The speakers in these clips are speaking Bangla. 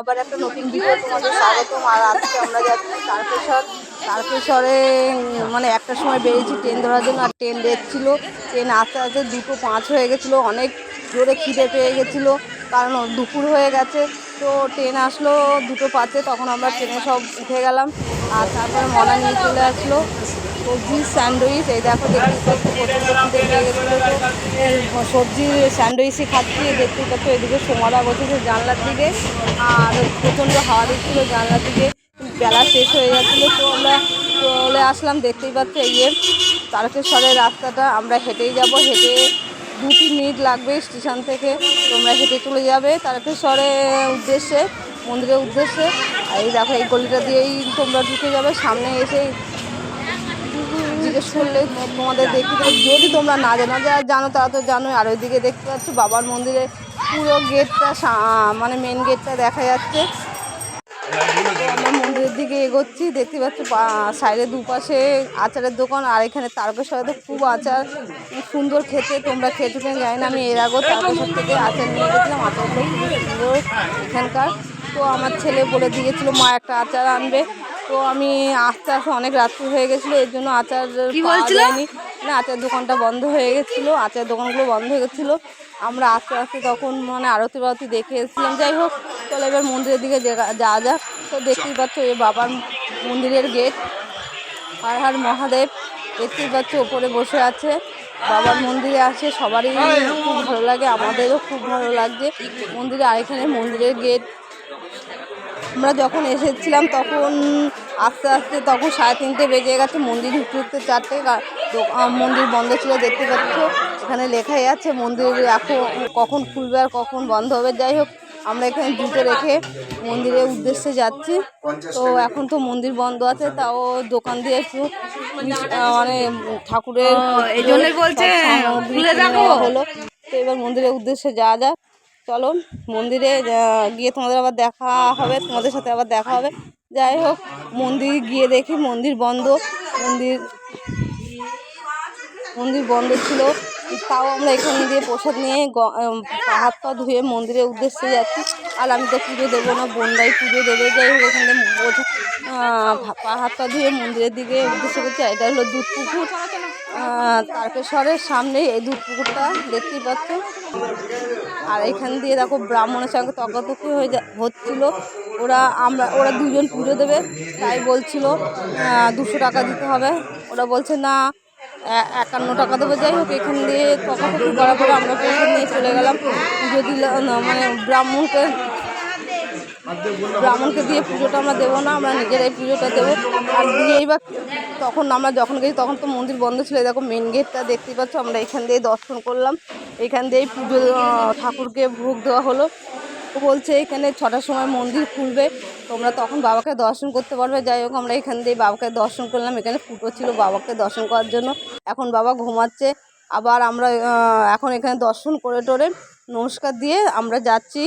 আবার একটা নতুন ভিডিও তোমাদের স্বাগতম, আর আজকে আমরা যাচ্ছি তারকেশ্বর। তারকেশ্বরে মানে একটা সময় বেরিয়েছি ট্রেন ধরার জন্য, আর ট্রেন দেখছিলো। ট্রেন আস্তে আস্তে দুটো পাঁচ হয়ে গেছিল, অনেক জোরে খিদে পেয়ে গেছিল, কারণ দুপুর হয়ে গেছে। তো ট্রেন আসলো, দুটো পাঁচে তখন আমরা ট্রেনে সব উঠে গেলাম, আর তারপরে মনা নিয়ে চলে আসলো। সবজি, স্যান্ডউইচ, এই দেখো, দেখতে গেছিল সবজির স্যান্ডউইচই খাচ্ছি দেখতে পাচ্ছ, এদিকে সোমারা বসেছে জানলার দিকে, আর প্রচণ্ড হাওয়া দিচ্ছিল জানলার দিকে, বেলা শেষ হয়ে যাচ্ছিল তো আমরা চলে আসলাম, দেখতেই পাচ্ছ, এই তারকেশ্বরের রাস্তাটা, আমরা হেঁটেই যাব, হেঁটে দু তিন মিনিট লাগবে স্টেশন থেকে। তোমরা হেঁটে চলে যাবে। তারকেশ্বরের উদ্দেশ্যে, মন্দিরের উদ্দেশ্যে। আর এই দেখো, এই গলিটা দিয়েই তোমরা ঢুকে যাবে। সামনে এসে জিজ্ঞেস করলে তোমাদের দেখতে। যদি তোমরা না জানো যারা জানো তারা তো জানোই। আর ওইদিকে দেখতে পাচ্ছ, বাবার মন্দিরে পুরো গেটটা মানে মেন গেটটা দেখা যাচ্ছে। তো দিকে এগোচ্ছি। দেখতে পাচ্ছ সাইডে দুপাশে আচারের দোকান আর এখানে তারকেশ্বরে তো খুব আচার সুন্দর খেতে। তোমরা খেতে পেয়ে জানি না আমি এর আগেও তারকেশ্বর থেকে আচার নিয়ে গেছিলাম। আচারগুলো খুব সুন্দর এখানকার। তো আমার ছেলে বলে দিয়েছিল মা একটা আচার আনবে। তো আমি আস্তে আস্তে অনেক রাত্রি হয়ে গেছিল এর জন্য আচার পাওয়া যায়নি। না আচার দোকানটা বন্ধ হয়ে গেছিল আচার দোকানগুলো বন্ধ হয়ে গেছিল। আমরা আস্তে আস্তে তখন মানে আরতি বারতি দেখে এসেছিলাম। যাই হোক চলো এবার মন্দিরের দিকে যে- যাওয়া যাক। তো দেখতেই পাচ্ছ এই বাবার মন্দিরের গেট। হর হর মহাদেব, দেখতেই পাচ্ছ ওপরে বসে আছে। বাবার মন্দিরে আছে, সবারই খুব ভালো লাগে, আমাদেরও খুব ভালো লাগছে। মন্দিরে আর এখানে মন্দিরের গেট। আমরা যখন এসেছিলাম তখন আস্তে আস্তে তখন সাড়ে তিনটে বেজে গেছে, মন্দির ঢুকতে ঢুকতে চারটে মন্দির বন্ধ ছিল, দেখতে পাচ্ছ। এখানে লেখাই আছে, মন্দির এখন কখন খুলবে আর কখন বন্ধ হবে, যাই হোক। আমরা এখানে জুতো রেখে মন্দিরের উদ্দেশ্যে যাচ্ছি। তো এখন তো মন্দির বন্ধ আছে তাও দোকান দিয়ে একটু মানে ঠাকুরের এই জন্যই বলছে, হলো। তো এবার মন্দিরের উদ্দেশ্যে যাওয়া যাক। চলো মন্দিরে গিয়ে তোমাদের আবার দেখা হবে তোমাদের সাথে আবার দেখা হবে। যাই হোক মন্দির গিয়ে দেখি মন্দির বন্ধ। মন্দির মন্দির বন্ধ ছিল। তাও আমরা এখানে দিয়ে প্রসাদ নিয়ে হাত পা ধুয়ে মন্দিরের উদ্দেশ্যে যাচ্ছি। আর আমি তো পুজো দেবো না বোনরাই পুজো দেবে। যাই হোক এখানে আহ, পা হাত পা ধুয়ে মন্দিরের দিকে উদ্দেশ্য করছি। এটা হলো দুধ পুকুর। তারকেশ্বরের সামনে এই দুধ পুকুরটা দেখতেই পাচ্ছ। আর এখান দিয়ে দেখো ব্রাহ্মণের সঙ্গে তর্কাতর্কি হয়ে হচ্ছিল। ওরা আমরা ওরা দুজন পুজো দেবে তাই বলছিল দুশো টাকা দিতে হবে। ওরা বলছে না একান্ন টাকা দেবো। যাই হোক, এখান দিয়ে তর্কাতর্কি করার পরে আমরা প্রসাদ নিয়ে চলে গেলাম। দিলাম মানে ব্রাহ্মণকে ব্রাহ্মণকে দিয়ে পুজোটা আমরা দেবো না, আমরা নিজেরাই পুজোটা দেবো। আর দিয়েই বা তখন আমরা যখন গেছি, তখন তো মন্দির বন্ধ ছিল। দেখো মেন গেটটা দেখতেই পাচ্ছ, আমরা এখান দিয়ে দর্শন করলাম। এখান দিয়েই পুজো ঠাকুরকে ভোগ দেওয়া হলো। বলছে, এখানে ছটার সময় মন্দির খুলবে। তোমরা তখন বাবাকে দর্শন করতে পারবে। যাই হোক, আমরা এখান দিয়ে বাবাকে দর্শন করলাম। এখানে ফুটো ছিল বাবাকে দর্শন করার জন্য। এখন বাবা ঘুমাচ্ছে। আবার আমরা এখন এখানে দর্শন করে টোরে নমস্কার দিয়ে আমরা যাচ্ছি।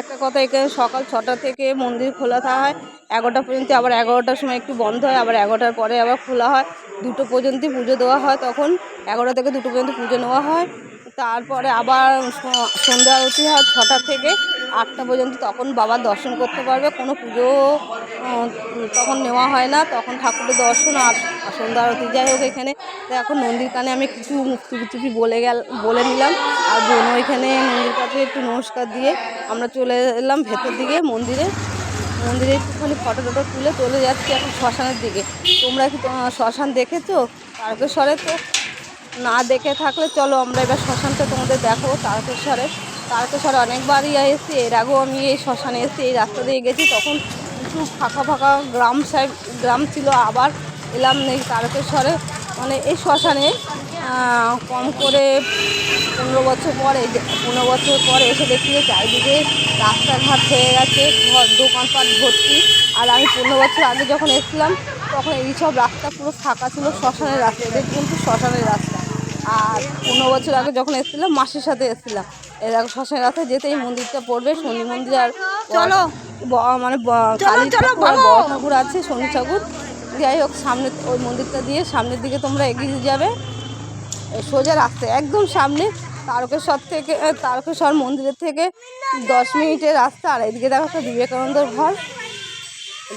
একটা কথা, এখানে সকাল ছটা থেকে মন্দির খোলা থাকা হয়। এগারোটা পর্যন্ত, আবার এগারোটার সময় একটু বন্ধ হয়। আবার এগারোটার পরে আবার খোলা হয়। দুটো পর্যন্ত পুজো দেওয়া হয় তখন। এগারোটা থেকে দুটো পর্যন্ত পুজো নেওয়া হয়। তারপরে আবার সন্ধ্যা আরতি হয় ছটা থেকে আটটা পর্যন্ত, তখন বাবার দর্শন করতে পারবে। কোনো পুজো তখন নেওয়া হয় না, তখন ঠাকুরের দর্শন আর সন্ধ্যা আরতি যাই হোক এখানে। এখন নন্দীর কানে আমি কিছু চুপি চুপি বলে গেল, বলে নিলাম আর বোনও এখানে নন্দীর কাছে একটু নমস্কার দিয়ে আমরা চলে এলাম ভেতর দিকে মন্দিরে। মন্দিরে একটুখানি ফটো টটো তুলে চলে যাচ্ছি এখন শ্মশানের দিকে। তোমরা কি শ্মশান দেখেছ? তারকেশ্বরে তো না দেখে থাকলে চলো আমরা এবার শ্মশানটা তোমাদের দেখো তারকেশ্বরে। তারকেশ্বরে অনেকবারই এসেছি, এর আগেও আমি এই শ্মশানে এসেছি, এই রাস্তা দিয়ে গেছি, তখন একটু ফাঁকা ফাঁকা গ্রাম সাইড গ্রাম ছিল, আবার এলাম এই তারকেশ্বরে। মানে এই শ্মশানে কম করে পনেরো বছর পরে পনেরো বছর পরে এসে দেখি যে চারিদিকে রাস্তাঘাট হয়ে গেছে, ঘর, দোকানপাট ভর্তি। আর আমি পনেরো বছর আগে যখন এসেছিলাম, তখন এইসব রাস্তা পুরো ফাঁকা ছিল, শ্মশানের রাস্তা, এদের কিন্তু শ্মশানের রাস্তা। আর পনেরো বছর আগে যখন এসেছিলাম মাসির সাথে এসেছিলাম। এর আগে শ্মশানের রাস্তায় যেতে এই মন্দিরটা পড়বে শনি মন্দির আর চলো। মানে কালী ঠাকুর আছে শনি ঠাকুর। যাই হোক সামনে ওই মন্দিরটা দিয়ে সামনের দিকে তোমরা এগিয়ে যাবে। সোজা রাস্তায় একদম সামনে তারকেশ্বর থেকে তারকেশ্বর মন্দিরের থেকে দশ মিনিটের রাস্তা। আর এদিকে দেখো একটা বিবেকানন্দর ঘর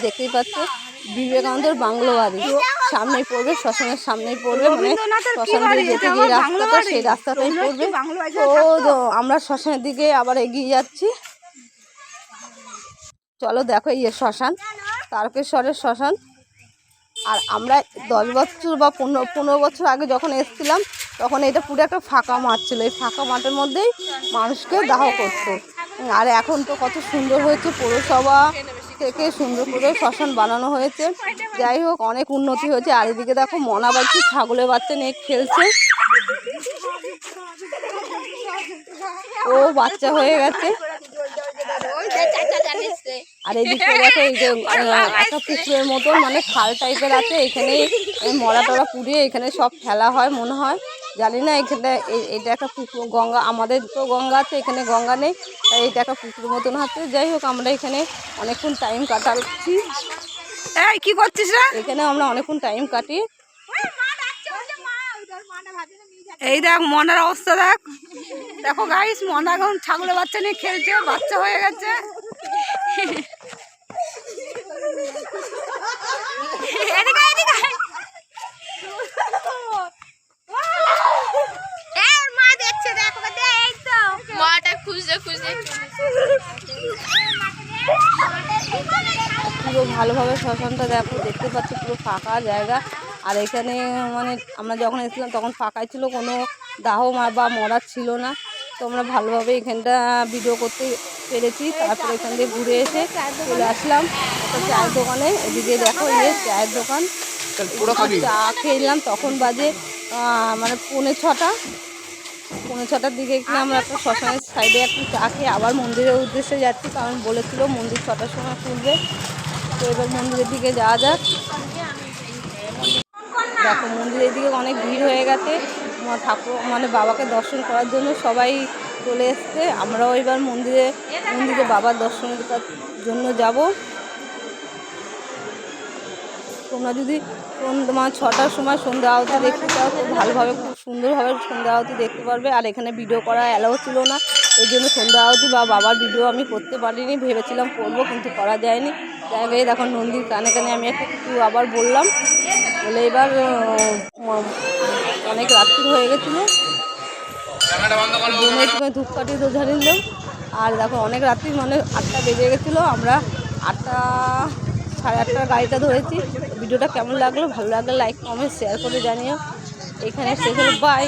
দেখতেই পাচ্ছ। বিবেকানন্দর বাংলো বাড়ি। সামনেই পড়বে শ্মশানের সামনেই পড়বে মানে শ্মশান দিয়ে যেতে যে রাস্তাটা সেই রাস্তাটাই পড়বে। তো আমরা শ্মশানের দিকে আবার এগিয়ে যাচ্ছি। চলো দেখো ইয়ে শ্মশান তারকেশ্বরের শ্মশান। আর আমরা দশ বছর বা পনেরো পনেরো বছর আগে যখন এসেছিলাম তখন এটা পুরো একটা ফাঁকা মাঠ ছিল। এই ফাঁকা মাঠের মধ্যেই মানুষকে দাহ করতো। আর এখন তো কত সুন্দর হয়েছে পৌরসভা থেকে সুন্দর করে শ্মশান বানানো হয়েছে। যাই হোক, অনেক উন্নতি হয়েছে। আর এদিকে দেখো, মনা বাচ্চা ছাগলের বাচ্চা নিয়ে খেলছে। ও বাচ্চা হয়ে গেছে। আর এদিকে দেখো, এই যে একটা পুকুরের মতন মানে খাল টাইপের আছে। এখানে মরা টরা পুড়িয়ে এখানে সব ফেলা হয়, মনে হয়। জানি না এখানে এই- এটা একটা পুকুর গঙ্গা আমাদের তো গঙ্গা আছে এখানে গঙ্গা নেই তাই এটা একটা পুকুরের মতন আছে। যাই হোক আমরা এখানে অনেকক্ষণ টাইম কাটাচ্ছি। এই কি করছিস রে? এখানে আমরা অনেকক্ষণ টাইম কাটি। এই দেখ মনার অবস্থা দেখ। দেখো গাইস মনা এখন ছাগলের বাচ্চা নিয়ে খেলছে বাচ্চা হয়ে গেছে। এদিকে, এদিকে। খুঁজতে খুঁজতে পুরো ভালোভাবে শ্মশানটা দেখো দেখতে পাচ্ছি পুরো ফাঁকা জায়গা। আর এখানে মানে আমরা যখন এসেছিলাম তখন ফাঁকাই ছিল কোনো দাহ মা- বা মরার ছিল না। তো আমরা ভালোভাবে এখানটা ভিডিও করতে পেরেছি। তারপরে এখান দিয়ে ঘুরে এসে চলে আসলাম একটা চায়ের দোকানে। এদিকে দেখো এই যে চায়ের দোকান। চা খেলাম তখন বাজে মানে পৌনে ছটা। পৌনে ছটার দিকে এখানে আমরা একটা শ্মশানের সাইডে একটু চা আবার মন্দিরের উদ্দেশ্যে যাচ্ছি, কারণ বলেছিল মন্দির ছটার সময় খুলবে। তো এবার মন্দিরের দিকে যাওয়া যাক। দেখো, মন্দিরের দিকে অনেক ভিড় হয়ে গেছে। ঠাকুর মানে বাবাকে দর্শন করার জন্য সবাই চলে এসছে। আমরাও এবার মন্দিরে মন্দিরে বাবার দর্শন জন্য যাব। তোমরা যদি মানে ছটার সময় সন্ধ্যা আওতা দেখতে চাও, তো ভালোভাবে খুব সুন্দরভাবে সন্ধ্যা আরতি দেখতে পারবে। আর এখানে ভিডিও করা অ্যালাও ছিল না। এই জন্য সন্ধ্যা আরতি বা বাবার ভিডিও আমি করতে পারিনি। ভেবেছিলাম করব কিন্তু করা যায়নি। হোক, এই দেখো নন্দীর কানে কানে আমি একটা কিছু আবার বললাম। বলে এবার অনেক রাত্রি হয়ে গেছিল। বোনের সময় ধূপকাঠি তো ঝাড়িল আর দেখো অনেক রাত্রি মানে আটটা বেজে গেছিল। আমরা আটটা সাড়ে আটটার গাড়িটা ধরেছি। ভিডিওটা কেমন লাগল? ভালো লাগলে লাইক কমেন্ট শেয়ার করে জানিও। এখানে সেখানে বাই